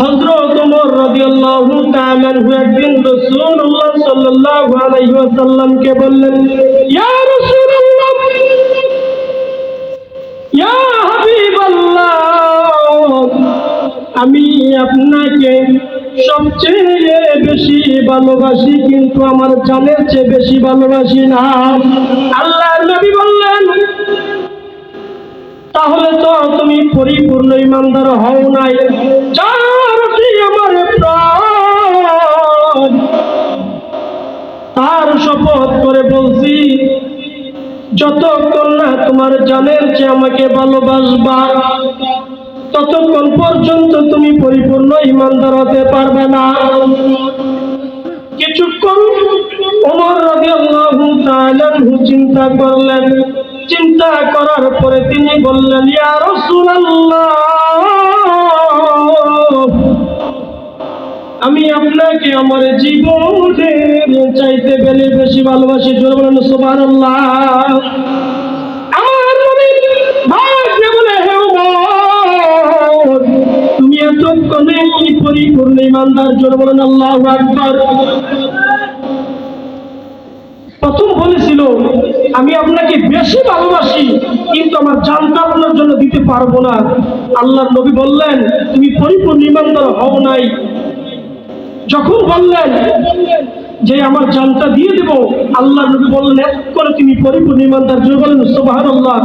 হযরত ওমর রাদিয়াল্লাহু তাআলা একদিন রাসূলুল্লাহ সাল্লাল্লাহু আলাইহি ওয়াসাল্লামকে বললেন, ইয়া রাসূলুল্লাহ, ইয়া হাবিবাল্লাহ, আমি আপনাকে সবচেয়ে বেশি ভালোবাসি কিন্তু আমার জানের চেয়ে বেশি ভালোবাসি না। আল্লাহর নবী বললেন, তাহলে তো তুমি পরিপূর্ণ ইমানদার হও নাই। যার শপথ করে বলছি যতক্ষণ না তোমার জানের চেয়ে আমাকে ভালোবাসবা, ততক্ষণ পর্যন্ত তুমি পরিপূর্ণ ইমানদার হতে পারবে না। কিছুক্ষণ ওমর রাদিয়াল্লাহু চিন্তা করলেন। চিন্তা করার পরে তিনি বললেন, ইয়া রাসূলুল্লাহ! আমি আপনাকে আমার জীবনের চাইতে বেলে বেশি ভালোবাসি, জোর বলেন সুবহানাল্লাহ। আমার নবী ভাগ্যে বলে, হে ওমর তুমি এতক্ষণে পরিপূর্ণ ইমানদার, জোর বলেন আল্লাহু আকবার। প্রথম বলেছিল, আমি আপনাকে বেশি ভালোবাসি, কিন্তু আমার জানটা আপনার জন্য দিতে পারব না। আল্লাহর নবী বললেন, তুমি পরিপূর্ণ ইমানদার হও নাই। যখন বললেন যে আমার জানটা দিয়ে দেব, আল্লাহ নবী বললেন, এক করে তিনি পরিপূর্ণ ইমানদার। জোর বলেন, সুবহানাল্লাহ।